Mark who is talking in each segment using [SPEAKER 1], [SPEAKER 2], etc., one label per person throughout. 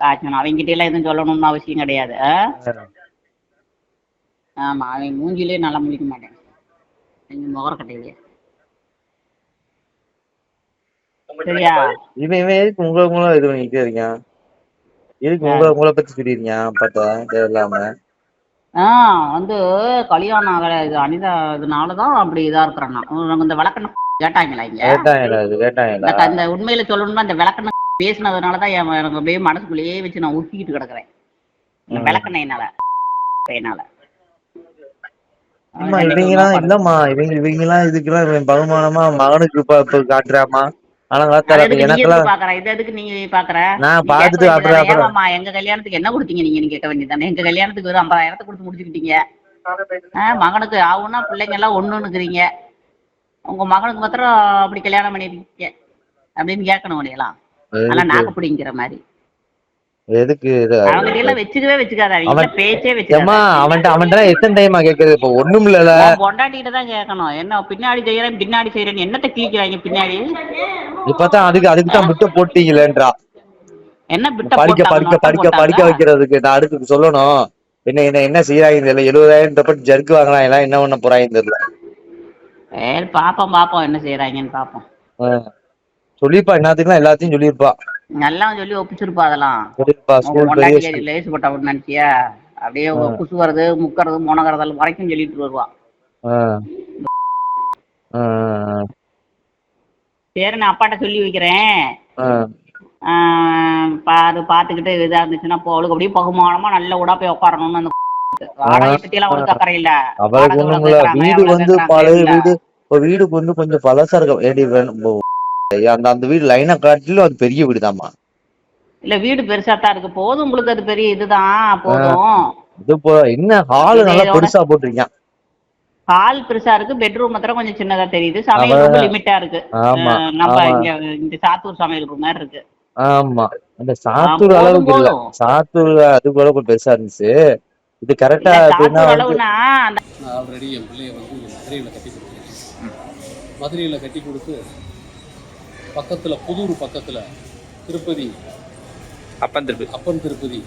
[SPEAKER 1] காய்ச்சணும் அவங்ககிட்ட எல்லாம் எதுவும் சொல்லணும்னு அவசியம் கிடையாது? ஆமா அவன் மூஞ்சிலே நல்லா முழிக்க மாட்டேன். எங்க முகரக்கட்டையிலே சரியா?
[SPEAKER 2] இவன் இவன் எதுக்கு உங்களை உங்களை இது பண்ணிக்கிட்டே இருக்கான் எதுக்கு உங்களை உங்களை பத்தி சொல்லிருக்கீங்க பார்த்தா? தேவையில்லாம
[SPEAKER 1] ஆ வந்து கல்யாணம் ஆகல இது அனிதா இதனாலதான் அப்படி இதா இருக்கிறேன். இந்த விளக்கணம் கேட்டாங்களா இங்க? இந்த உண்மையில சொல்லணும்னா இந்த விளக்கணம் பேசினதுனாலதான் என் எனக்கு அப்படியே மனசுக்குள்ளேயே வச்சு நான் உருக்கிட்டு கிடக்குறேன். விளக்கணையினால என்னால
[SPEAKER 2] இவங்கெல்லாம் இல்லம்மா இவங்க இவங்கெல்லாம் இதுக்கெல்லாம் பகுமானமா மகனுக்கு காட்டுறாமா
[SPEAKER 1] எங்க கல்யாணத்துக்கு என்ன கொடுத்தீங்க நீங்க? கேட்க வேண்டியதானே எங்க கல்யாணத்துக்கு ஒரு ஐம்பதாயிரத்தை கொடுத்து முடிச்சுக்கிட்டீங்க. மகனுக்கு ஆகுனா பிள்ளைங்க எல்லாம் ஒண்ணுன்னுக்குறீங்க. உங்க மகனுக்கு மாத்திரம் அப்படி கல்யாணம் பண்ணிருக்கீங்க. அப்படின்னு கேட்கணும் உடையலாம் ஆனா நாக்கு பிடிங்கிற மாதிரி.
[SPEAKER 2] எதுக்கு
[SPEAKER 1] வச்சுக்கவே வச்சுக்காத
[SPEAKER 2] அவன்-
[SPEAKER 1] பேச்சே
[SPEAKER 2] ஏம்மா
[SPEAKER 1] வச்சுக்காத
[SPEAKER 2] அவன்கிட்ட அவன்கிட்ட எத்தனை டைமா கேக்குறது இப்ப ஒண்ணும் இல்லல
[SPEAKER 1] பொண்டாட்டிகிட்ட தான் கேட்கணும் என்ன பின்னாடி செய்யறேன் பின்னாடி செய்யறேன்னு என்னத்தை கீக்கிறாங்க பின்னாடி?
[SPEAKER 2] இப்பதான் அதுக்கு அதுக்கு தான் முட்டை போட்டீங்களேன்றா.
[SPEAKER 1] என்ன பிட்ட
[SPEAKER 2] படிக்க படிக்க படிக்க? படிக்க வைக்கிறதுக்கு நான் அடுத்து சொல்லணும். என்ன என்ன என்ன செய்யறாங்க தெரியல. எழுபதாயிரம் ஜர்க்கு வாங்கலாம் எல்லாம் என்ன பண்ண போறாங்க தெரியல.
[SPEAKER 1] பாப்போம் பாப்போம் என்ன செய்யறாங்கன்னு பாப்போம்.
[SPEAKER 2] சொல்லிருப்பா என்னத்துக்குலாம் எல்லாத்தையும் சொல்லியிருப்பா.
[SPEAKER 1] எல்லாம் சொல்லி ஒப்பிச்சிருப்பா அதெல்லாம்.
[SPEAKER 2] சொல்லிருப்பா ஸ்கூல்
[SPEAKER 1] லேசு போட்டவன்னு நினைச்சியா அப்படியே குசுவது முக்கறது முனகறது வரைக்கும் சொல்லிட்டு வருவா. சரி நான் அப்பாட்ட சொல்லி வைக்கிறேன். பாரு பாத்துக்கிட்டு இதா இருந்துச்சுன்னா இப்போ அவளுக்கு அப்படியே பகுமானமா நல்ல உடா போய் உட்காரணும்னு அந்த வாடகை பத்தி எல்லாம் அவளுக்கு அக்கறை இல்ல.
[SPEAKER 2] வீடு வந்து பழைய. வீடு வீடு வந்து கொஞ்சம் பழசா இருக்கும் ஏடி வேணும் போ. அந்த அந்த வீடு லைனை காட்டிலும் அது பெரிய வீடுதாம்மா.
[SPEAKER 1] இல்ல வீடு பெருசா தான் இருக்கு. போதும் உங்களுக்கு அது பெரிய இதுதான். போதும்.
[SPEAKER 2] இது இப்போ என்ன ஹால் நல்லா பெருசா போட்டிருக்கான்
[SPEAKER 1] ஹால் பெருசா இருக்கு. பெட்ரூம் மாத்திரம் கொஞ்சம் சின்னதா தெரியுது. சமையல் ரொம்ப லிமிட்டா இருக்கு. நம்ம. இங்க இந்த சாத்தூர் சமையல் ரூம் மாதிரி இருக்கு.
[SPEAKER 2] ஆமா. அந்த சாத்தூர் அளவுக்கு இல்ல. சாத்தூர் அது கூட கொஞ்சம் பெருசா இருந்துச்சு. இது கரெக்டா
[SPEAKER 1] அளவுனா
[SPEAKER 3] ஆல்ரெடி என் பிள்ளைய வந்து மதுரையில் கட்டி கொடுத்துருக்கேன். மதுரையில் கட்டி கொடுத்து பக்கத்தில் புதூர் பக்கத்தில் திருப்பதி
[SPEAKER 4] அப்பன் திருப்பி
[SPEAKER 3] அப்பன் திருப்பதி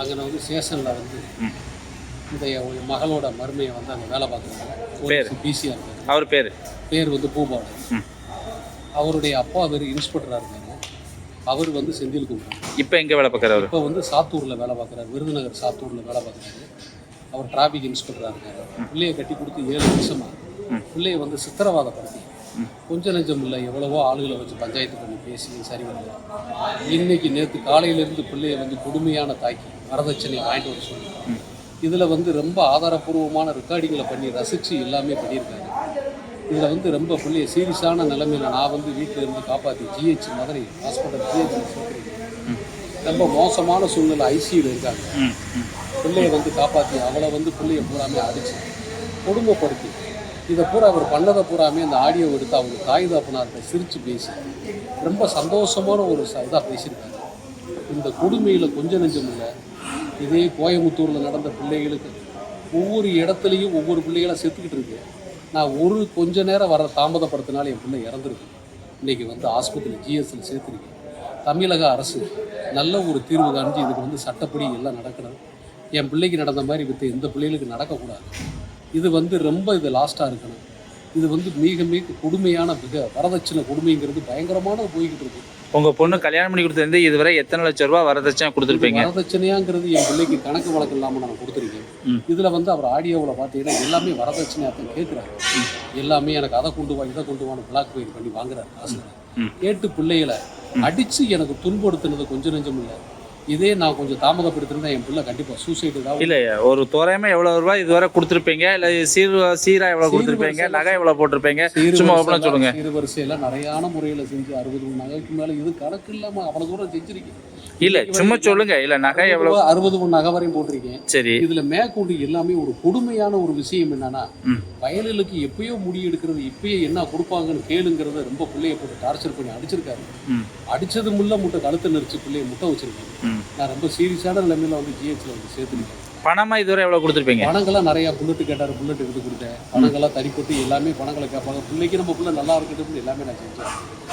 [SPEAKER 3] அங்கே வந்து ஸ்டேஷனில் வந்து இந்த என் மகளோட மருமையை வந்து அங்கே வேலை பார்க்குறாங்க.
[SPEAKER 4] பேர்?
[SPEAKER 3] பிசியாக இருக்காங்க
[SPEAKER 4] அவர் பேர்?
[SPEAKER 3] பேர் வந்து பூபாலன். அவருடைய அப்பா பேர் இன்ஸ்பெக்டராக இருக்காங்க. அவர் வந்து செந்தில் குமார்.
[SPEAKER 4] இப்போ எங்கே வேலை பார்க்குறாரு
[SPEAKER 3] இப்போ வந்து சாத்தூரில் வேலை பார்க்குறாரு. விருதுநகர் சாத்தூரில் வேலை பார்க்குறாரு. அவர் டிராஃபிக் இன்ஸ்பெக்டராக இருக்காரு. பிள்ளையை கட்டி கொடுத்து ஏழு வருஷமா பிள்ளையை வந்து சித்திரவாதப்படுத்தி கொஞ்சம் நெஞ்சம் இல்லை எவ்வளவோ ஆளுகளை வச்சு பஞ்சாயத்து பண்ணி பேசி சரி வரல இன்னைக்கு நேற்று காலையிலேருந்து பிள்ளையை வந்து கொடுமையான தாக்கி வரதட்சணை வாங்கிட்டு வர சொல்லி. இதில் வந்து ரொம்ப ஆதாரப்பூர்வமான ரெக்கார்டிங்களை பண்ணி ரசித்து எல்லாமே பண்ணியிருக்காங்க இதில் வந்து ரொம்ப பிள்ளைய சீரியஸான நிலைமையில நான் வந்து வீட்டில் இருந்து காப்பாற்றி ஜிஹெச் மதுரை ஹாஸ்பிட்டல் ஜிஹெச் ரொம்ப மோசமான சூழ்நிலை ஐசியூவில் இருக்காங்க. பிள்ளைய வந்து காப்பாற்றி அவளை வந்து பிள்ளைய பூராமே அடிச்சு கொடுமைப்படுத்தி. இதை பூரா அவர் பண்ணதை பூராமே அந்த ஆடியோ எடுத்து அவங்க தாய் தாப்பனார்கிட்ட சிரித்து பேசி ரொம்ப சந்தோஷமான ஒரு இதாக பேசியிருக்காங்க. இந்த கொடுமையில் கொஞ்சம் நெஞ்சம் இல்லை. இதே கோயம்புத்தூரில் நடந்த பிள்ளைகளுக்கு ஒவ்வொரு இடத்துலையும் ஒவ்வொரு பிள்ளைகளாக செத்துக்கிட்டு இருக்கு. நான் ஒரு கொஞ்ச நேரம் வர தாமதப்படுத்தினால என் பிள்ளை இறந்துருக்கு இன்னைக்கு வந்து ஆஸ்பத்திரி ஜிஎஸ்ல சேர்த்துருக்கேன் தமிழக அரசு நல்ல ஒரு தீர்வு காணிச்சு இதுக்கு வந்து சட்டப்படி எல்லாம் நடக்கணும். என் பிள்ளைக்கு நடந்த மாதிரி வித்து எந்த பிள்ளைகளுக்கு நடக்கக்கூடாது. இது வந்து ரொம்ப இது லாஸ்ட்டாக இருக்கணும். இது வந்து மிக மிக கொடுமையான மிக வரதட்சணை கொடுமைங்கிறது பயங்கரமானது போய்கிட்டு இருக்கு.
[SPEAKER 4] உங்கள் பொண்ணு கல்யாணம் பண்ணி கொடுத்தது இதுவரை எத்தனை லட்சம் ரூபா வரதட்சணை கொடுத்துருப்பீங்க?
[SPEAKER 3] வரதட்சணையாங்கிறது என் பிள்ளைக்கு கணக்கு வழக்கு இல்லாமல் நான் கொடுத்துருக்கேன். இதுல வந்து அவர் ஆடியோவில் பார்த்தீங்கன்னா எல்லாமே வரதட்சணையாக தான் கேட்குறாரு எல்லாமே எனக்கு அதை கொண்டு வா இதை கொண்டு வான்னு பிளாக் மெயில் பண்ணி வாங்குறாரு காசு. கேட்டு பிள்ளைகளை அடிச்சு எனக்கு துன்புறுத்தினது கொஞ்சம் நெஞ்சம் இல்லை. இதே நான் கொஞ்சம் தாமதப்படுத்திருந்தா என் பிள்ளை கண்டிப்பா சூசைடு தான்
[SPEAKER 4] இல்லை ஒரு தோராயமா எவ்வளோ ரூபாய் இதுவரை கொடுத்துருப்பீங்க? இல்லை சீர் சீரா எவ்வளோ கொடுத்துருப்பீங்க? நகை எவ்வளோ போட்டிருப்பீங்க? சும்மா சொல்லுங்க.
[SPEAKER 3] சீர்வரிசையில நிறையான முறையில செஞ்சு அறுபது நகைக்கு மேல இது கணக்கு இல்லாம அவ்வளவு தூரம் செஞ்சிருக்கேன்.
[SPEAKER 4] இல்லை சும்மா சொல்லுங்க. இல்லை நகை எவ்வளோ
[SPEAKER 3] அறுபது ஒன்று நகை வரையும் போட்டிருக்கேன்.
[SPEAKER 4] சரி.
[SPEAKER 3] இதுல மேற்கொண்டு எல்லாமே ஒரு கொடுமையான ஒரு விஷயம் என்னன்னா. வயலுக்கு எப்பயோ முடி எடுக்கிறது இப்பயே என்ன கொடுப்பாங்கன்னு கேளுங்கிறத ரொம்ப பிள்ளைய போட்டு டார்ச்சர் பண்ணி அடிச்சிருக்காரு. அடிச்சது முள்ள முட்டை கழுத்தை நெரிச்சு பிள்ளைய முட்டை வச்சிருக்காரு.
[SPEAKER 4] ம்.
[SPEAKER 3] நான் ரொம்ப சீரியஸான நிலைமையில வந்து ஜிஹெச்ல வந்து சேர்த்துருக்கேன்
[SPEAKER 4] பணமா இதுவரை எவ்வளோ கொடுத்துருப்பீங்க?
[SPEAKER 3] பணங்கள்லாம் நிறைய புல்லட்டு கேட்டாரு புல்லட் எடுத்து கொடுத்தேன். பணங்கள்லாம் தனிப்பட்டு எல்லாமே பணங்களை கேட்பாங்க. பிள்ளைக்கு நம்ம பிள்ளை நல்லா இருக்கட்டும் எல்லாமே நான் செஞ்சேன்.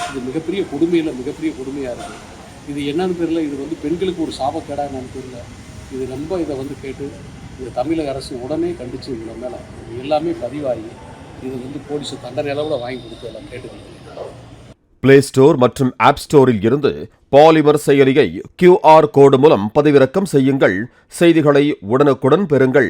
[SPEAKER 3] இது மிகப்பெரிய கொடுமையில மிகப்பெரிய கொடுமையா இருக்கு. இது என்னன்னு தெரியல இது வந்து பெண்களுக்கு ஒரு சாபக்கேடா என்னன்னு தெரியல. இது ரொம்ப இதை வந்து கேட்டு இது தமிழக அரசு உடனே கண்டித்து இவங்க மேலே. எல்லாமே பதிவாகி இது வந்து போலீஸ் தண்டனை அளவில் வாங்கி கொடுத்து எல்லாம் கேட்டுக்கணும்
[SPEAKER 5] பிளே ஸ்டோர் மற்றும் ஆப் ஸ்டோரில் இருந்து பாலிமர் செயலியை கியூஆர் கோடு மூலம் பதிவிறக்கம் செய்யுங்கள். செய்திகளை உடனுக்குடன் பெறுங்கள்.